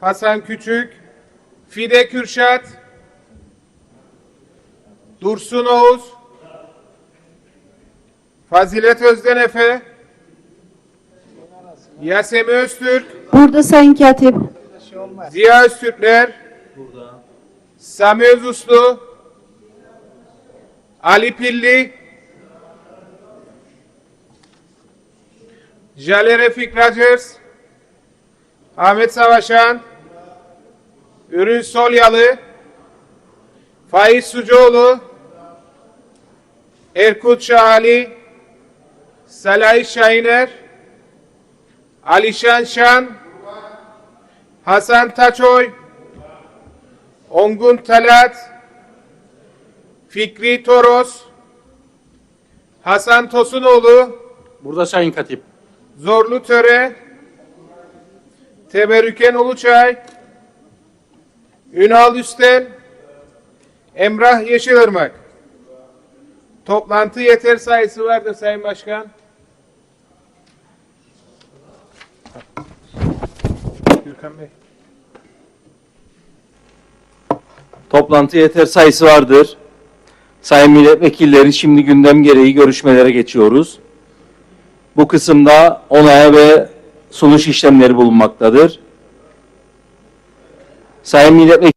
Hasan Küçük, Fide Kürşat, Dursun Oğuz, Fazilet Özden Efe, Yasemi Öztürk, Burada Sayın Katip. Ziya Öztürkler, Sami Özuslu, Ali Pilli, Jale Refik Rogers, Ahmet Savaşan, Ürün Solyalı, Faiz Sucuoğlu, Erkut Şahali, Salahi Şahiner, Alişan Şan, Hasan Taçoy, Ongun Talat, Fikri Toros, Hasan Tosunoğlu, Burada Sayın Katip. Zorlu Töre, Teberrüken Uluçay, Ünal Üstel, Emrah Yeşilırmak. Toplantı yeter sayısı vardır Sayın Başkan. Gürkan Bey. Toplantı yeter sayısı vardır. Sayın milletvekilleri şimdi gündem gereği görüşmelere geçiyoruz. Bu kısımda onaya ve sunuş işlemleri bulunmaktadır. Sayın milletvekilleri